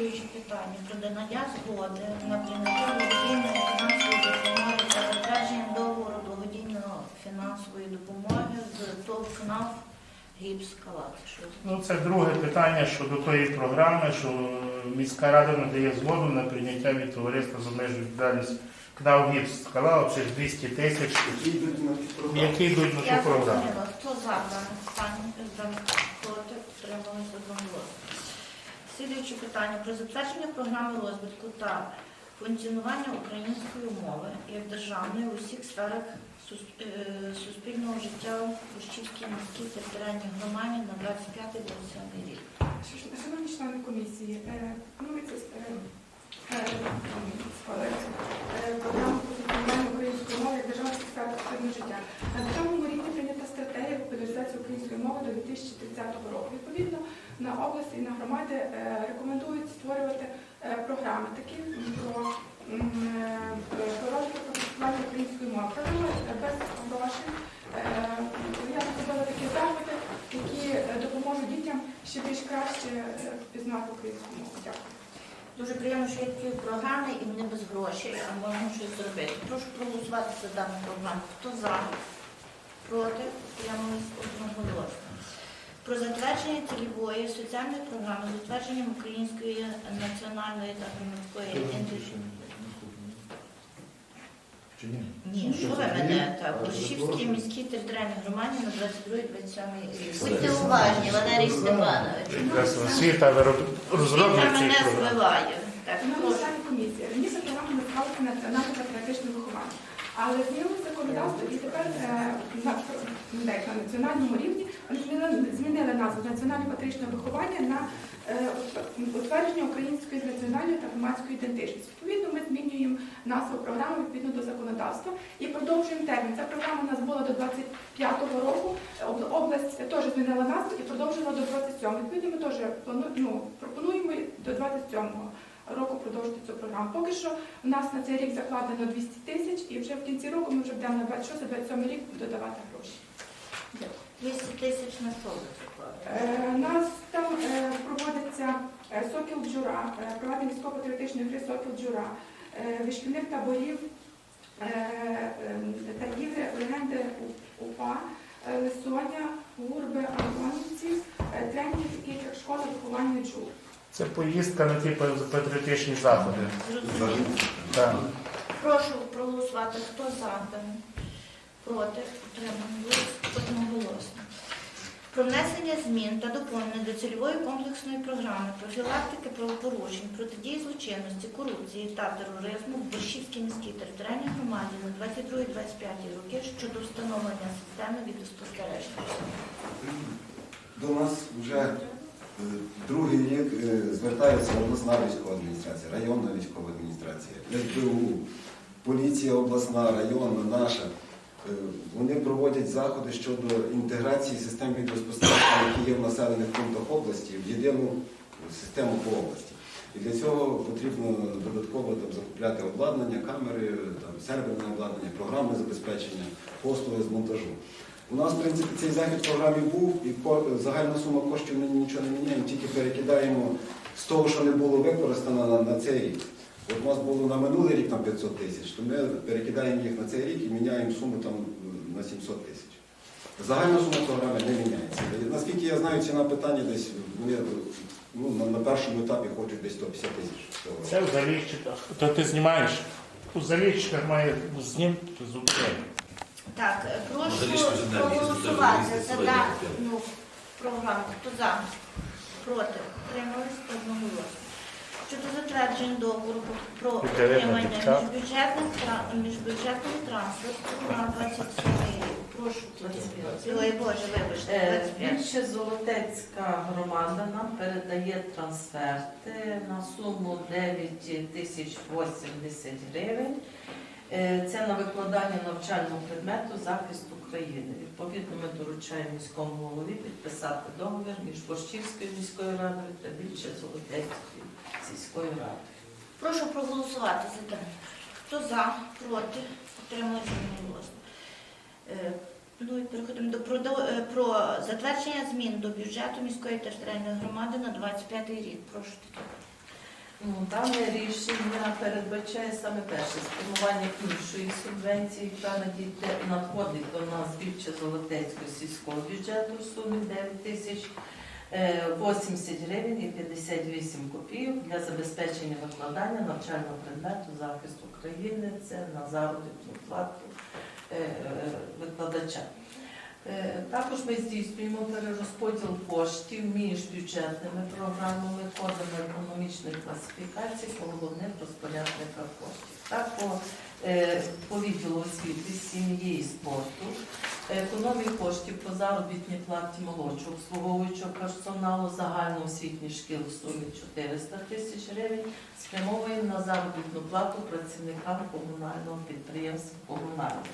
Слідуюче питання про надання згоди на прийняття благодійної фінансової допомоги та затвердження договору благодійної фінансової допомоги з ТОВ КНАФ Гіпс Калат. Ну, це друге питання щодо тої програми, що міська рада надає згоду на прийняття від товариства з обмеженою відповідальністю КНАУ ГІПС сказала, цих 200 тисяч, Які йдуть на ту програму. хто за дане питання, проти, утрималися одноголосно. Слідуюче питання про затвердження програми розвитку та функціонування української мови як державної в усіх сферах е, суспільного життя в Бущівській міській територіальній громаді на 25-27 рік. Шановні члени комісії, планується е, е, по функціонуванню української мови як державної сфери суспільного життя. На державному рівні прийнята стратегія популяризації української мови до 2030 року. Відповідно, на області і на громади е, рекомендують створювати е, програми такі е, про розвиток української мови. Програми без грошей. Я зробила такі заходи, які допоможуть дітям ще більш краще пізнати українську мову. Дякую. Дуже приємно, що є такі програми і вони без грошей, а можна щось зробити. Прошу проголосувати за дану програму. Хто за? Проти? Утримались одноголосно. Про затвердження цільової соціальної програми з затвердженням української національної та громадської ідентичності. Чи ні? Ні, що ви мене так? Борщівській міській територіальній громаді на 22-27 рік. Будьте уважні, Валерій Степанович. Якраз освіта Світа розробник мене програм. збиває. Так, Шановні прошу. члени комісії, раніше програма називалася національне патріотичне виховання. Але змінилося законодавство і тепер е, на, ну, на національному рівні змінили назву національне патріотичне виховання на е, утвердження української національної та громадської ідентичності. Відповідно, ми змінюємо назву програми відповідно до законодавства і продовжуємо термін. Ця програма у нас була до 25-го року. Область теж змінила назву і продовжила до 27-го. Відповідно, ми теж ну, пропонуємо до 27-го року продовжити цю програму. Поки що у нас на цей рік закладено 200 тисяч, і вже в кінці року ми вже будемо на 26-27 рік додавати гроші. Дякую. 200 тисяч на що ви? Е, У нас там е, проводиться е, сокіл бджура, е, проведення військово-патріотичної гри сокіл бджура, е, вишкільних таборів, е, торгівлі, легенди УПА, Лисоня, Гурби, Антонівці, е, тренінг таких як школа виховання джур. Це поїздка на ті патріотичні заходи. Зрозуміло. Так. Прошу проголосувати. Хто за дане? Проти? Утримали? Одноголосно. Про внесення змін та доповнення до цільової комплексної програми профілактики правопорушень, протидії злочинності, корупції та тероризму в Борщівській міській територіальній громаді на 22-25 роки щодо встановлення системи відеоспостереження. До нас вже другий рік е, звертається обласна військова адміністрація, районна військова адміністрація, СБУ, поліція обласна, районна, наша. Е, Вони проводять заходи щодо інтеграції систем відеоспостереження, які є в населених пунктах області, в єдину систему по області. І для цього потрібно додатково там, закупляти обладнання, камери, там, серверне обладнання, програмне забезпечення, послуги з монтажу. У нас, в принципі, цей захід в програмі був, і загальна сума коштів ми нічого не міняємо, тільки перекидаємо з того, що не було використано на, на цей рік. От у нас було на минулий рік там 500 тисяч, то ми перекидаємо їх на цей рік і міняємо суму там е, на 700 тисяч. Загальна сума програми не міняється. Наскільки я знаю, ціна питання десь вони, ну, на, першому етапі хочуть десь 150 тисяч. Це в заліщиках. То ти знімаєш? У заліщиках має знімати з України. Так, е, прошу вже далі, проголосувати за дану програму. Хто за? Проти? Утримались одноголосно. Щодо затвердження договору про отримання міжбюджетних міжбюджетного трансферту на 27 рік. Прошу. 25. Ой, Боже, вибачте, Е, 25. Більше Золотецька громада нам передає трансферти на суму 9 тисяч 80 гривень. Е, Це на викладання навчального предмету захист України. Відповідно, ми доручаємо міському голові підписати договір між Борщівською міською радою та більше Золотецькою сільською радою. Прошу проголосувати за те. Хто за, проти, утримується одноголосно. Е, Ну і переходимо до продо- е, про затвердження змін до бюджету міської територіальної громади на 25 рік. Прошу таке. Ну, Дане рішення передбачає саме перше спрямування іншої субвенції, яка надійде надходить до нас більше Золотецького сільського бюджету в сумі 9 тисяч е, 80 гривень і 58 копійок для забезпечення викладання навчального предмету захист України. Це на заробітну плату е, е, викладача. Е, Також ми здійснюємо перерозподіл коштів між бюджетними програмами, кодами економічної класифікації по головних розпорядниках коштів. Так, по, е, по відділу освіти, сім'ї і спорту, економії коштів по заробітній платі молодшого обслуговуючого персоналу загальноосвітніх шкіл в сумі 400 тисяч гривень спрямовуємо на заробітну плату працівникам комунального підприємства комунального.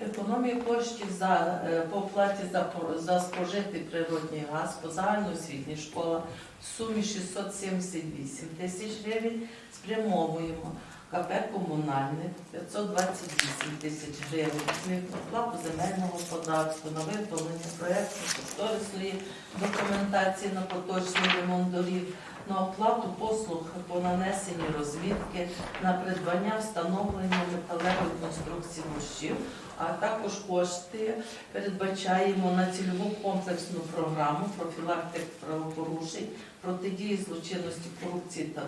Економія коштів за, е, по оплаті за, за спожитий природний газ по загальноосвітній школа в сумі 678 тисяч гривень. Спрямовуємо КП комунальне 528 тисяч гривень, оплату земельного податку, на виготовлення проєкту кошторисної документації на поточний ремонт доріг, на оплату послуг по нанесенню розвідки, на придбання встановлення металевої конструкції мощів, а також кошти передбачаємо на цільову комплексну програму профілактик правопорушень, протидії злочинності, корупції та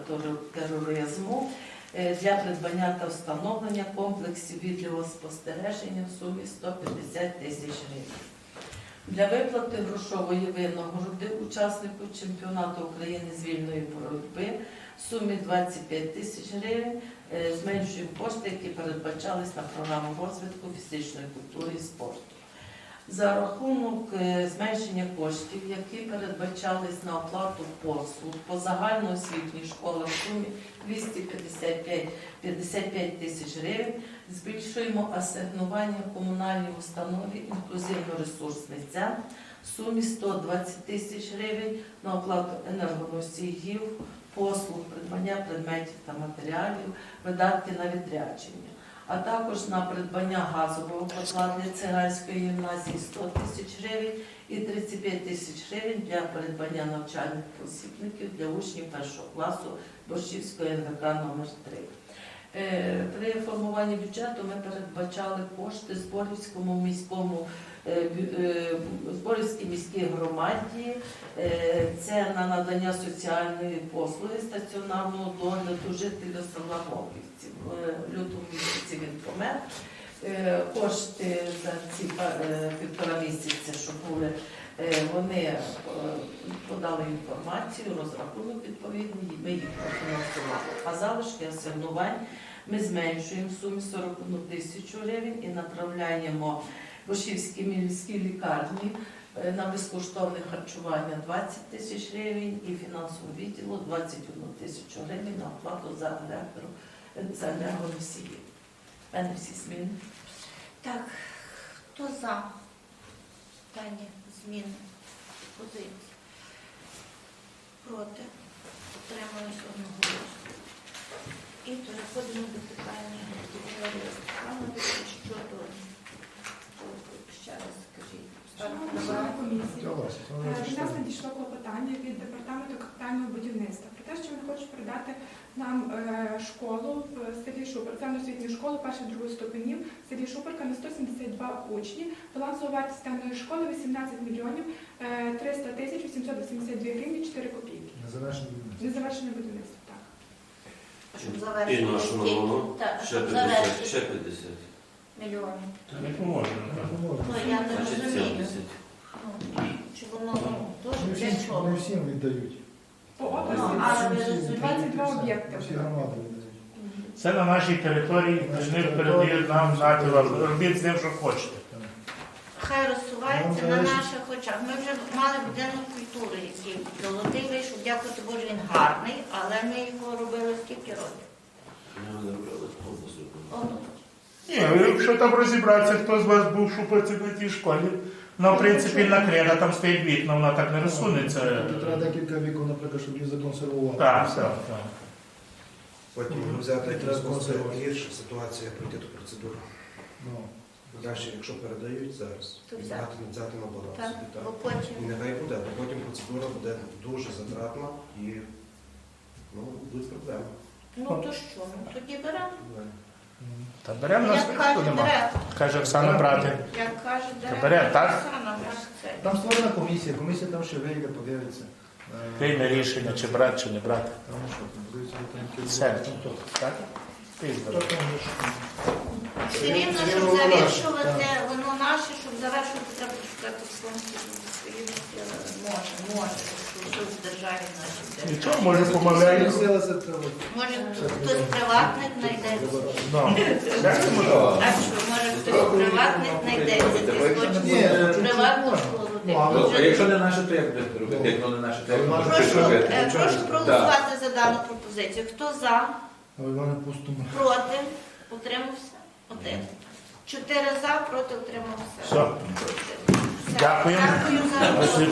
тероризму е, для придбання та встановлення комплексів відеоспостереження в сумі 150 тисяч гривень. Для виплати грошової винагороди учаснику чемпіонату України з вільної боротьби в сумі 25 тисяч гривень е, зменшуємо кошти, які передбачались на програму розвитку фізичної культури і спорту. За рахунок е, зменшення коштів, які передбачались на оплату послуг по загальноосвітній школі в сумі 255 55 тисяч гривень, збільшуємо асигнування комунальній установі інклюзивно-ресурсний центр в сумі 120 тисяч гривень на оплату енергоносіїв, послуг, придбання предметів та матеріалів, видатки на відрядження, а також на придбання газового котла для циганської гімназії 100 тисяч гривень і 35 тисяч гривень для придбання навчальних посібників для учнів першого класу Борщівської НВК номер 3 Е, При формуванні бюджету ми передбачали кошти Зборівському міському е, е, Зборівській міській громаді. Е, Це на надання соціальної послуги стаціонарного догляду жителя села Моківці. В лютому місяці він помер. Е, Кошти за ці е, півтора місяця, що були, е, вони е, подали інформацію, розрахунок відповідний, ми їх профінансували. А залишки асигнувань ми зменшуємо в сумі 41 тисячу гривень і направляємо в Бошівській міській лікарні е, на безкоштовне харчування 20 тисяч гривень і фінансовому відділу 21 тисячу гривень на оплату за електро за енергоносії. Мене всі зміни. Так, хто за дані зміни позиції? Проти? Утримались одного. І переходимо до питання Валерія Степановича щодо ще раз скажіть. Шановна комісія, Е, Від нас надійшло клопотання від департаменту капітального будівництва про те, що вони хочуть передати нам е, школу в селі Шупер, освітню школу перших другої ступенів в селі Шуперка на 172 учні. Балансова вартість даної школи 18 мільйонів е, 300 тисяч 882 гривні 4 копійки. Незавершене будівництво. Незавершене будівництво, так. Щоб І завершити нашу стільки- Так, ще щоб 50, завершити 50. мільйонів. Не поможемо. Не так. поможемо. Ну, я не Значить розумію. 70. Ну, Чи воно ну, дуже для чого? не всім віддають. По області але ви Всім, всім розумієте, 22 об'єкти. Всі громади віддають. Це на нашій території, вони передають нам наділа. Робіть з ним, що хочете. Хай розсувається на наших очах. Ми вже мали будинок культури, який золотий вийшов, дякувати Богу, він гарний, але ми його робили скільки років? Ні, якщо там розібратися, хто з вас був шупиться на тій школі, ну, в принципі, накрита, там стоїть вікна, вона так не розсунеться. Тут треба декілька вікон, наприклад, щоб їх законсервувати. Так, так, так. Потім взяти Треба якісь консервувати. гірша ситуація, пройти ту процедуру. Ну, Далі, якщо передають зараз, То взяти. на баланс. Так, собі, бо так. потім. І нехай буде, бо потім процедура буде дуже затратна і Ну, будуть проблеми. Ну то що, ну тоді беремо. Та беремо на Як списку каже нема. директор, Каже Оксана брати. як каже директор, бере, так? Оксана, це. Там створена комісія, комісія там ще вийде, подивиться. Е, Прийме рішення, чи брати, чи не брати. Там що, там дивиться, там якісь- Все. там хто? Так? Ти Хто там? Все рівно, щоб воно наше, завершувати, воно наше, щоб завершувати, треба шукати свої сили. Може, що в державі наші. Нічого, може треба. Може, хтось приватник знайдеться. Ну, як це? А що, може хтось приватник знайдеться, ти хочеш ну, приватну школу. Ну, а якщо не наше, то як будете робити? Як воно не наше, то як щось Прошу, робити? е, прошу проголосувати за дану пропозицію. Хто за, проти, утримався? Один. Чотири за, проти, утримався. Все. Все. Дякую. Дякую за